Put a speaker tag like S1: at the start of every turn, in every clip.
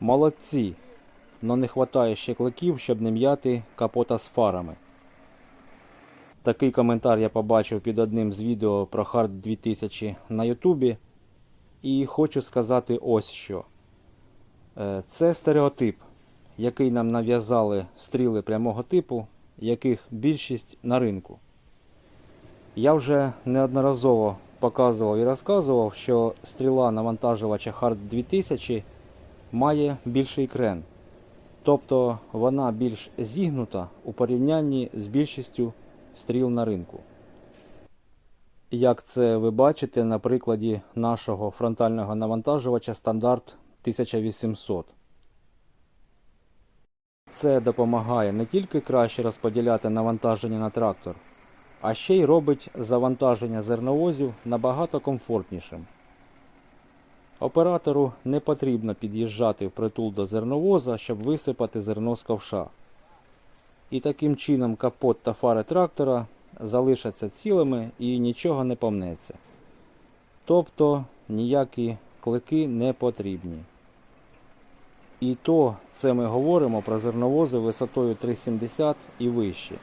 S1: Молодці, но не вистачає ще кликів, щоб не м'яти капота з фарами. Такий коментар я побачив під одним з відео про Hard 2000 на Ютубі. І хочу сказати ось що. Е, Це стереотип, який нам нав'язали стріли прямого типу, яких більшість на ринку. Я вже неодноразово показував і розказував, що стріла навантажувача Hard 2000 має більший крен. Тобто вона більш зігнута у порівнянні з більшістю стріл на ринку. Як це ви бачите на прикладі нашого фронтального навантажувача стандарт 1800. Це допомагає не тільки краще розподіляти навантаження на трактор, а ще й робить завантаження зерновозів набагато комфортнішим. Оператору не потрібно під'їжджати впритул до зерновоза, щоб висипати зерно з ковша. І таким чином капот та фари трактора залишаться цілими і нічого не помнеться. Тобто ніякі клики не потрібні. І то це ми говоримо про зерновози висотою 3,70 і вище.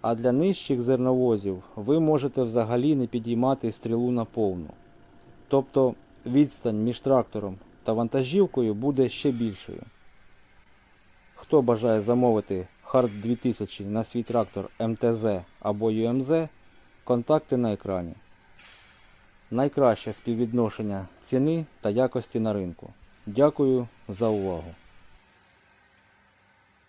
S1: А для нижчих зерновозів ви можете взагалі не підіймати стрілу на повну. Тобто відстань між трактором та вантажівкою буде ще більшою. Хто бажає замовити Hard 2000 на свій трактор МТЗ або ЮМЗ, контакти на екрані. Найкраще співвідношення ціни та якості на ринку. Дякую за увагу.